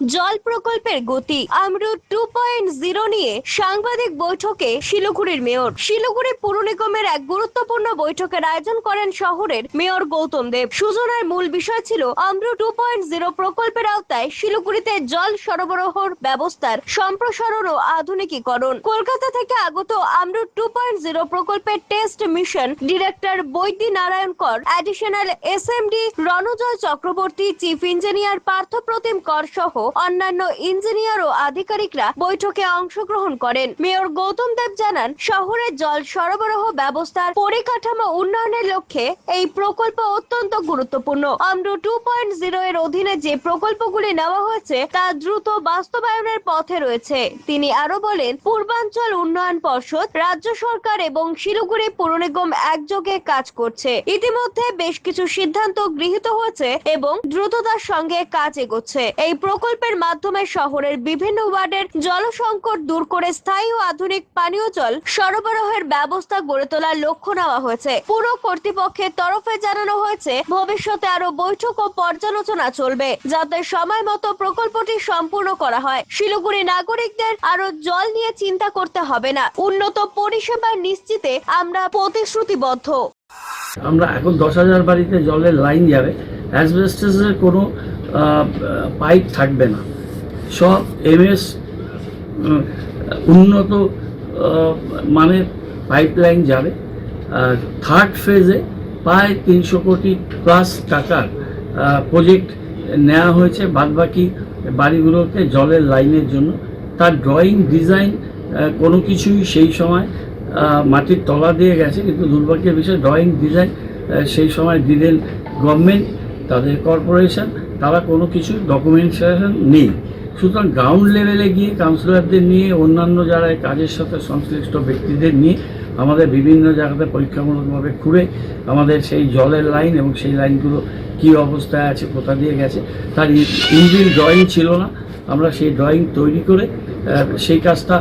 জল প্রকল্পের গতি আমরু টু পয়েন্ট জিরো নিয়ে সাংবাদিক বৈঠকে শিলিগুড়ির মেয়র। শিলিগুড়ি পুর নিগমের এক গুরুত্বপূর্ণ বৈঠকের আয়োজন করেন শহরের মেয়র গৌতম দেব। সূচনার মূল বিষয় ছিল আমরু টু পয়েন্ট জিরো প্রকল্পের আওতায় শিলিগুড়িতে জল সরবরাহর ব্যবস্থার সম্প্রসারণ ও আধুনিকীকরণ। কলকাতা থেকে আগত আমরু টু পয়েন্ট জিরো প্রকল্পের state mission director Baidya Narayan Kar additional S M D Ranajoy Chakraborty chief engineer Parthapratim Kar সহ অন্যান্য ইঞ্জিনিয়ার ও আধিকারিকরা বৈঠকে অংশগ্রহণ করেন। মেয়র গৌতম দেব জানান শহরের জল সরবরাহ ব্যবস্থার পরিকাঠামো উন্নয়নের লক্ষ্যে এই প্রকল্প অত্যন্ত গুরুত্বপূর্ণ। আমরু টু পয়েন্ট জিরো এর অধীনে যে প্রকল্পগুলি নেওয়া হয়েছে, তা দ্রুত বাস্তবায়নের পথে রয়েছে। তিনি আরও বলেন, পূর্বাঞ্চল উন্নয়ন পর্ষদ, রাজ্য সরকার এবং শিলিগুড়ি পৌর নিগম একযোগে কাজ করছে। ইতিমধ্যে বেশ কিছু সিদ্ধান্ত গৃহীত হয়েছে এবং দ্রুততার সঙ্গে কাজ এগোচ্ছে। এই প্রকল্পের মাধ্যমে শহরের বিভিন্ন ওয়ার্ডের জল সংকট দূর করে স্থায়ী ও আধুনিক পানীয় জল সরবরাহের ব্যবস্থা গড়ে তোলার লক্ষ্য নেওয়া হয়েছে। পুরো কর্তৃপক্ষের তরফে জানানো হয়েছে, ভবিষ্যতে আরও বৈঠক ও পর্যালোচনা চলবে, যাতে সময় মতো প্রকল্পটি সম্পূর্ণ করা হয়। শিলিগুড়ি নাগরিকদের আরও জল নিয়ে চিন্তা করতে হবে না। উন্নত পরিষেবা নিশ্চিতে আমরা প্রতিশ্রুতিবদ্ধ। আমরা এখন দশ হাজার বাড়িতে জলের লাইন যাবে, অ্যাসবেস্টাসের কোনো পাইপ থাকবে না। সব এমএস উন্নত মানের পাইপ লাইন যাবে। থার্ড ফেজে প্রায় তিনশো কোটি প্লাস টাকার প্রজেক্ট নেওয়া হয়েছে। বাদবাকি বাড়িগুলোতে জলের লাইনের জন্য। তার ড্রয়িং, ডিজাইন কোনো কিছুই সেই সময় মাটির তলা দিয়ে গেছে, কিন্তু দুর্ভাগ্যের বিষয় ড্রয়িং ডিজাইন সেই সময় দিলেন গভর্নমেন্ট তাদের কর্পোরেশন তারা কোনো কিছু ডকুমেন্টেশন নেই। সুতরাং গ্রাউন্ড লেভেলে গিয়ে কাউন্সিলরদের নিয়ে, অন্যান্য যারা কাজের সাথে সংশ্লিষ্ট ব্যক্তিদের নিয়ে, আমাদের বিভিন্ন জায়গাতে পরীক্ষামূলকভাবে ঘুরে, আমাদের সেই জলের লাইন এবং সেই লাইনগুলো কী অবস্থায় আছে, কোথা দিয়ে গেছে, তার ইঞ্জিন ড্রয়িং ছিল না। আমরা সেই ড্রয়িং তৈরি করে সেই কাজটা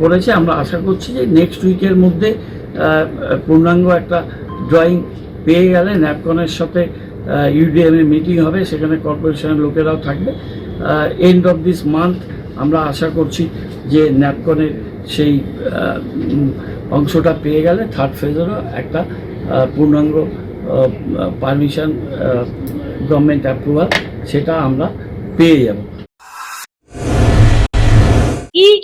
করেছে। আমরা আশা করছি যে নেক্সট উইকের মধ্যে পূর্ণাঙ্গ একটা ড্রয়িং পেয়ে গেলে ন্যাপকনের সাথে ইউডিএম এ মিটিং হবে, সেখানে কর্পোরেশনের লোকেরাও থাকবে। এন্ড অফ দিস মান্থ আমরা আশা করছি যে ন্যাপকনের সেই অংশটা পেয়ে গেলে থার্ড ফেজেরও একটা পূর্ণাঙ্গ পারমিশন গভর্নমেন্ট অ্যাপ্রুভাল সেটা আমরা পেয়ে যাব।